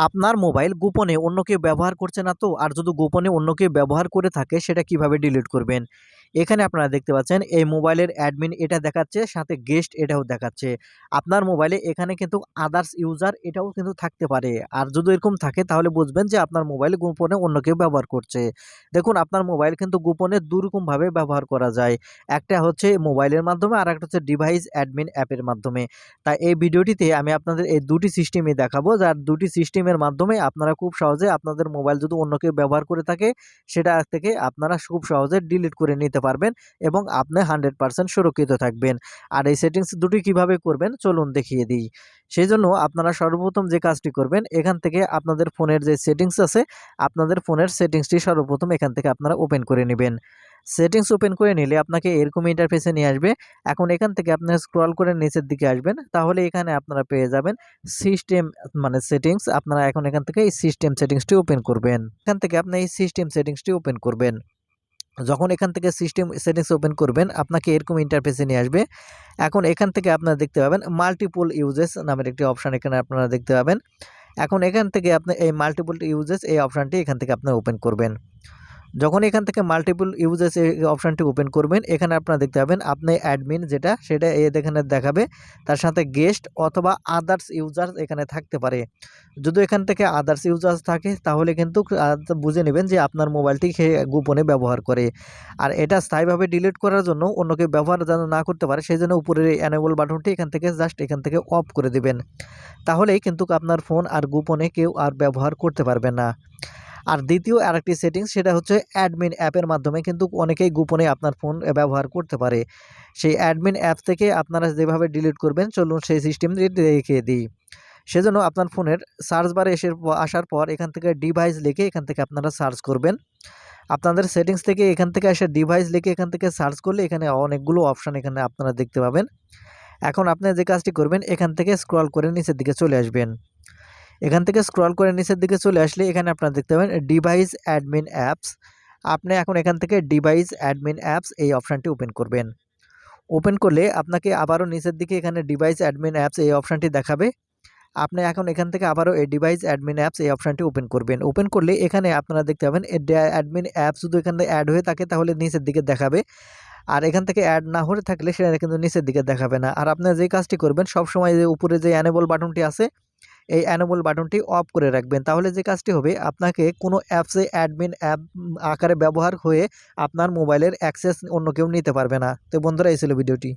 আপনার মোবাইল গোপনে অন্য কেউ ব্যবহার করছে না তো? আর যদি গোপনে অন্য কেউ ব্যবহার করে থাকে, সেটা কীভাবে ডিলিট করবেন? এখানে আপনারা দেখতে পাচ্ছেন, এই মোবাইলের অ্যাডমিন এটা দেখাচ্ছে, সাথে গেস্ট এটাও দেখাচ্ছে। আপনার মোবাইলে এখানে কিন্তু আদার্স ইউজার এটাও কিন্তু থাকতে পারে। আর যদি এরকম থাকে, তাহলে বুঝবেন যে আপনার মোবাইল গোপনে অন্য কেউ ব্যবহার করছে। দেখুন, আপনার মোবাইল কিন্তু গোপনে দুরকমভাবে ব্যবহার করা যায়। একটা হচ্ছে মোবাইলের মাধ্যমে, আর একটা হচ্ছে ডিভাইস অ্যাডমিন অ্যাপের মাধ্যমে। তাই এই ভিডিওটিতে আমি আপনাদের এই দুটি সিস্টেমে দেখাবো। যার দুটি সিস্টেমের মাধ্যমে আপনারা খুব সহজে আপনাদের মোবাইল যদি অন্য কেউ ব্যবহার করে থাকে, সেটা থেকে আপনারা খুব সহজে ডিলিট করে নিতে পারবেন এবং আপনি হান্ড্রেড পারসেন্ট সুরক্ষিত থাকবেন। আর এই সেটিংস দুটি কীভাবে করবেন চলুন দেখিয়ে দিই। সেই জন্য আপনারা সর্বপ্রথম যে কাজটি করবেন, এখান থেকে আপনাদের ফোনের যে সেটিংস আছে, আপনাদের ফোনের সেটিংসটি সর্বপ্রথম এখান থেকে আপনারা ওপেন করে নেবেন। সেটিংস ওপেন করে নিলে আপনাকে এরকম ইন্টারফেসে নিয়ে আসবে। এখন এখান থেকে আপনারা স্ক্রল করে নিচের দিকে আসবেন, তাহলে এখানে আপনারা পেয়ে যাবেন সিস্টেম মানে সেটিংস আপনারা এখন এখান থেকে এই সিস্টেম সেটিংসটি ওপেন করবেন। এখান থেকে আপনি এই সিস্টেম সেটিংসটি ওপেন করবেন। যখন এখান থেকে সিস্টেম সেটিংস ওপেন করবেন, আপনাকে এরকম ইন্টারফেসে নিয়ে আসবে। এখন এখান থেকে আপনারা দেখতে পাবেন মাল্টিপল ইউজেস নামের একটি অপশান এখানে আপনারা দেখতে পাবেন। এখন এখান থেকে আপনি এই মাল্টিপল ইউজেস এই অপশানটি এখান থেকে আপনি ওপেন করবেন। যখন এখান থেকে মাল্টিপল ইউজেস এই অপশানটি ওপেন করবেন, এখানে আপনারা দেখতে পাবেন আপনি অ্যাডমিন যেটা, সেটা এখানে দেখাবে। তার সাথে গেস্ট অথবা আদার্স ইউজার্স এখানে থাকতে পারে। যদি এখান থেকে আদার্স ইউজার্স থাকে, তাহলে কিন্তু বুঝে নেবেন যে আপনার মোবাইলটি সে গোপনে ব্যবহার করে। আর এটা স্থায়ীভাবে ডিলিট করার জন্য অন্যকে ব্যবহার যেন না করতে পারে, সেই জন্য উপরের অ্যানেবল বাটনটি এখান থেকে জাস্ট এখান থেকে অফ করে দেবেন। তাহলেই কিন্তু আপনার ফোন আর গোপনে কেউ আর ব্যবহার করতে পারবে না। আর দ্বিতীয় আরেকটি সেটিংস সেটা হচ্ছে অ্যাডমিন অ্যাপের মাধ্যমে কিন্তু অনেকেই গোপনে আপনার ফোন ব্যবহার করতে পারে। সেই অ্যাডমিন অ্যাপ থেকে আপনারা যেভাবে ডিলিট করবেন, চলুন সেই সিস্টেমটি দেখিয়ে দিই। সেজন্য আপনার ফোনের সার্চ বারে এসে আসার পর এখান থেকে ডিভাইস লিখে এখান থেকে আপনারা সার্চ করবেন। আপনাদের সেটিংস থেকে এখান থেকে এসে ডিভাইস লিখে এখান থেকে সার্চ করলে এখানে অনেকগুলো অপশান এখানে আপনারা দেখতে পাবেন। এখন আপনি যে কাজটি করবেন, এখান থেকে স্ক্রল করে নিচের দিকে চলে আসবেন। এখান থেকে স্ক্রল করে নিচের দিকে চলে আসলে এখানে আপনারা দেখতে পাবেন ডিভাইস অ্যাডমিন অ্যাপস আপনি এখন এখান থেকে ডিভাইস অ্যাডমিন অ্যাপস এই অপশানটি ওপেন করবেন। ওপেন করলে আপনাকে আবারও নিচের দিকে এখানে ডিভাইস অ্যাডমিন অ্যাপস এই অপশানটি দেখাবে। আপনি এখন এখান থেকে আবারও এই ডিভাইস অ্যাডমিন অ্যাপস এই অপশানটি ওপেন করবেন। ওপেন করলে এখানে আপনারা দেখতে পাবেন অ্যাডমিন অ্যাপস যদি এখানে অ্যাড হয়ে থাকে তাহলে নিচের দিকে দেখাবে। আর এখান থেকে অ্যাড না হয়ে থাকলে সেটা কিন্তু নিচের দিকে দেখাবে না। আর আপনার যে কাজটি করবেন সবসময় যে উপরে যে অ্যানেবল বাটনটি আছে এই অ্যানোবল বাটনটি অফ করে রাখবেন। তাহলে যে কাজটি হবে, আপনাকে কোনো অ্যাপসে অ্যাডমিন অ্যাপ আকারে ব্যবহার হয়ে আপনার মোবাইলের অ্যাক্সেস অন্য কেউ নিতে পারবে না। তো বন্ধুরা, এই ছিল ভিডিওটি।